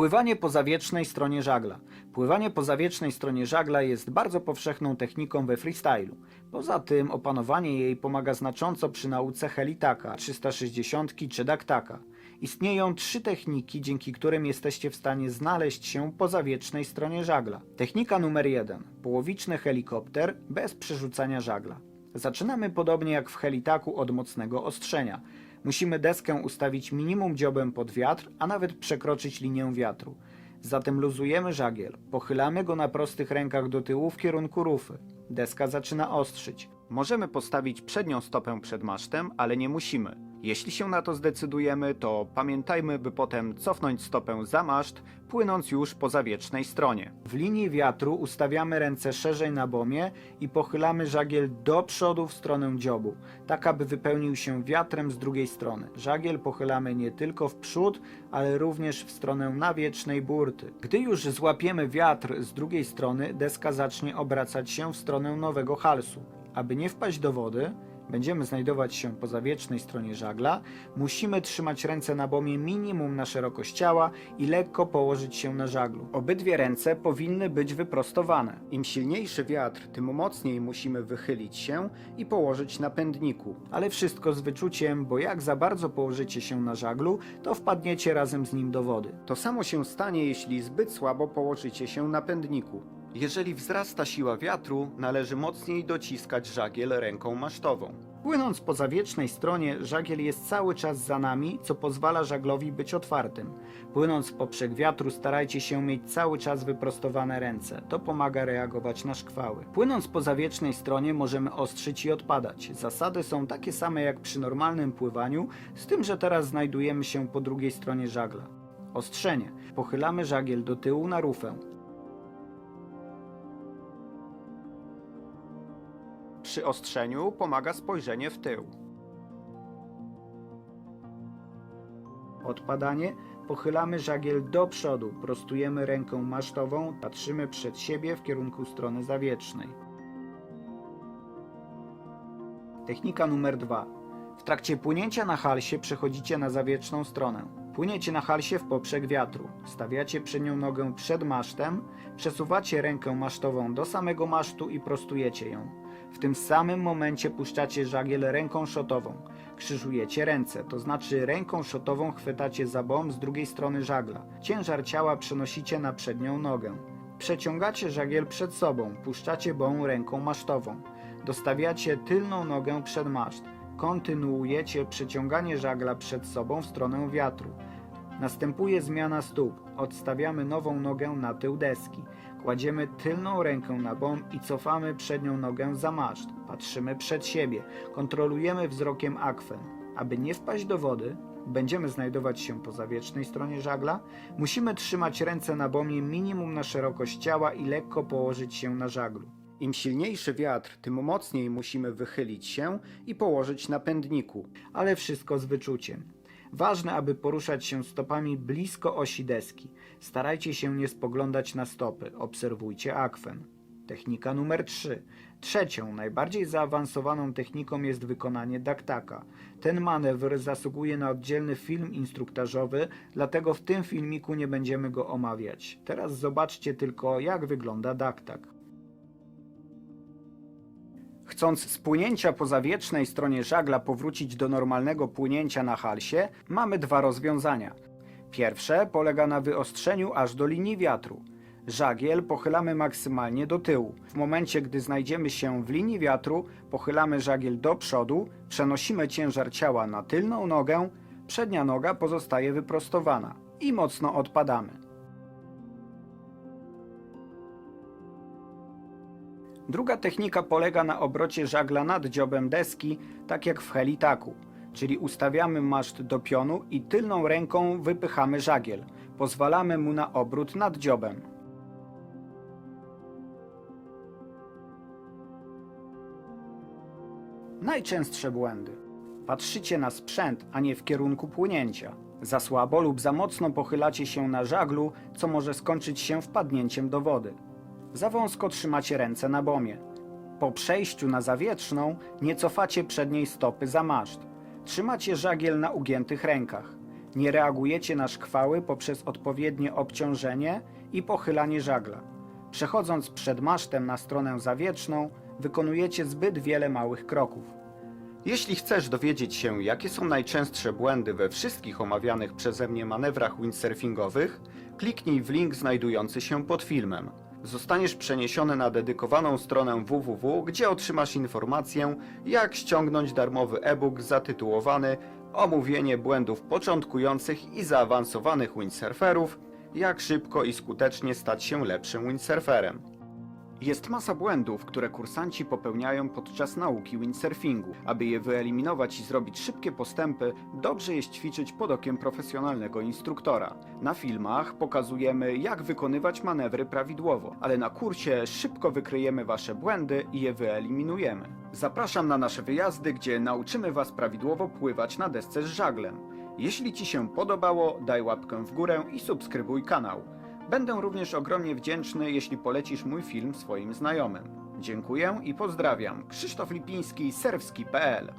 Pływanie po zawiecznej stronie żagla. Pływanie po zawiecznej stronie żagla jest bardzo powszechną techniką we freestylu. Poza tym opanowanie jej pomaga znacząco przy nauce helitaka, 360 czy daktaka. Istnieją trzy techniki, dzięki którym jesteście w stanie znaleźć się po zawiecznej stronie żagla. Technika numer jeden. Połowiczny helikopter bez przerzucania żagla. Zaczynamy podobnie jak w helitaku od mocnego ostrzenia. Musimy deskę ustawić minimum dziobem pod wiatr, a nawet przekroczyć linię wiatru. Zatem luzujemy żagiel, pochylamy go na prostych rękach do tyłu w kierunku rufy. Deska zaczyna ostrzyć. Możemy postawić przednią stopę przed masztem, ale nie musimy. Jeśli się na to zdecydujemy, to pamiętajmy, by potem cofnąć stopę za maszt, płynąc już po zawiecznej stronie. W linii wiatru ustawiamy ręce szerzej na bomie i pochylamy żagiel do przodu w stronę dziobu, tak aby wypełnił się wiatrem z drugiej strony. Żagiel pochylamy nie tylko w przód, ale również w stronę nawiecznej burty. Gdy już złapiemy wiatr z drugiej strony, deska zacznie obracać się w stronę nowego halsu. Aby nie wpaść do wody, będziemy znajdować się po zawiecznej stronie żagla, musimy trzymać ręce na bomie minimum na szerokość ciała i lekko położyć się na żaglu. Obydwie ręce powinny być wyprostowane. Im silniejszy wiatr, tym mocniej musimy wychylić się i położyć na pędniku. Ale wszystko z wyczuciem, bo jak za bardzo położycie się na żaglu, to wpadniecie razem z nim do wody. To samo się stanie, jeśli zbyt słabo położycie się na pędniku. Jeżeli wzrasta siła wiatru, należy mocniej dociskać żagiel ręką masztową. Płynąc po zawiecznej stronie, żagiel jest cały czas za nami, co pozwala żaglowi być otwartym. Płynąc poprzek wiatru, starajcie się mieć cały czas wyprostowane ręce. To pomaga reagować na szkwały. Płynąc po zawiecznej stronie, możemy ostrzyć i odpadać. Zasady są takie same jak przy normalnym pływaniu, z tym, że teraz znajdujemy się po drugiej stronie żagla. Ostrzenie. Pochylamy żagiel do tyłu na rufę. Przy ostrzeniu pomaga spojrzenie w tył. Odpadanie. Pochylamy żagiel do przodu, prostujemy ręką masztową, patrzymy przed siebie w kierunku strony zawiecznej. Technika numer dwa. W trakcie płynięcia na halsie przechodzicie na zawieczną stronę. Płyniecie na halsie w poprzek wiatru. Stawiacie przednią nogę przed masztem, przesuwacie rękę masztową do samego masztu i prostujecie ją. W tym samym momencie puszczacie żagiel ręką szotową. Krzyżujecie ręce, to znaczy ręką szotową chwytacie za bomb z drugiej strony żagla. Ciężar ciała przenosicie na przednią nogę. Przeciągacie żagiel przed sobą, puszczacie bą ręką masztową. Dostawiacie tylną nogę przed maszt. Kontynuujecie przeciąganie żagla przed sobą w stronę wiatru. Następuje zmiana stóp. Odstawiamy nową nogę na tył deski. Kładziemy tylną rękę na bomb i cofamy przednią nogę za maszt. Patrzymy przed siebie. Kontrolujemy wzrokiem akwen. Aby nie wpaść do wody, będziemy znajdować się po zawiecznej stronie żagla, musimy trzymać ręce na bomie minimum na szerokość ciała i lekko położyć się na żaglu. Im silniejszy wiatr, tym mocniej musimy wychylić się i położyć na pędniku, ale wszystko z wyczuciem. Ważne, aby poruszać się stopami blisko osi deski. Starajcie się nie spoglądać na stopy, obserwujcie akwen. Technika numer 3. Trzecią, najbardziej zaawansowaną techniką jest wykonanie daktaka. Ten manewr zasługuje na oddzielny film instruktażowy, dlatego w tym filmiku nie będziemy go omawiać. Teraz zobaczcie tylko, jak wygląda daktak. Chcąc z płynięcia po zawiecznej stronie żagla powrócić do normalnego płynięcia na halsie, mamy dwa rozwiązania. Pierwsze polega na wyostrzeniu aż do linii wiatru. Żagiel pochylamy maksymalnie do tyłu. W momencie, gdy znajdziemy się w linii wiatru, pochylamy żagiel do przodu, przenosimy ciężar ciała na tylną nogę, przednia noga pozostaje wyprostowana i mocno odpadamy. Druga technika polega na obrocie żagla nad dziobem deski, tak jak w helitaku, czyli ustawiamy maszt do pionu i tylną ręką wypychamy żagiel. Pozwalamy mu na obrót nad dziobem. Najczęstsze błędy. Patrzycie na sprzęt, a nie w kierunku płynięcia. Za słabo lub za mocno pochylacie się na żaglu, co może skończyć się wpadnięciem do wody. Za wąsko trzymacie ręce na bomie. Po przejściu na zawietrzną nie cofacie przedniej stopy za maszt. Trzymacie żagiel na ugiętych rękach. Nie reagujecie na szkwały poprzez odpowiednie obciążenie i pochylanie żagla. Przechodząc przed masztem na stronę zawieczną, wykonujecie zbyt wiele małych kroków. Jeśli chcesz dowiedzieć się, jakie są najczęstsze błędy we wszystkich omawianych przeze mnie manewrach windsurfingowych, kliknij w link znajdujący się pod filmem. Zostaniesz przeniesiony na dedykowaną stronę www, gdzie otrzymasz informację, jak ściągnąć darmowy e-book zatytułowany Omówienie błędów początkujących i zaawansowanych windsurferów, jak szybko i skutecznie stać się lepszym windsurferem. Jest masa błędów, które kursanci popełniają podczas nauki windsurfingu. Aby je wyeliminować i zrobić szybkie postępy, dobrze jest ćwiczyć pod okiem profesjonalnego instruktora. Na filmach pokazujemy, jak wykonywać manewry prawidłowo, ale na kursie szybko wykryjemy Wasze błędy i je wyeliminujemy. Zapraszam na nasze wyjazdy, gdzie nauczymy Was prawidłowo pływać na desce z żaglem. Jeśli Ci się podobało, daj łapkę w górę i subskrybuj kanał. Będę również ogromnie wdzięczny, jeśli polecisz mój film swoim znajomym. Dziękuję i pozdrawiam. Krzysztof Lipiński, serwski.pl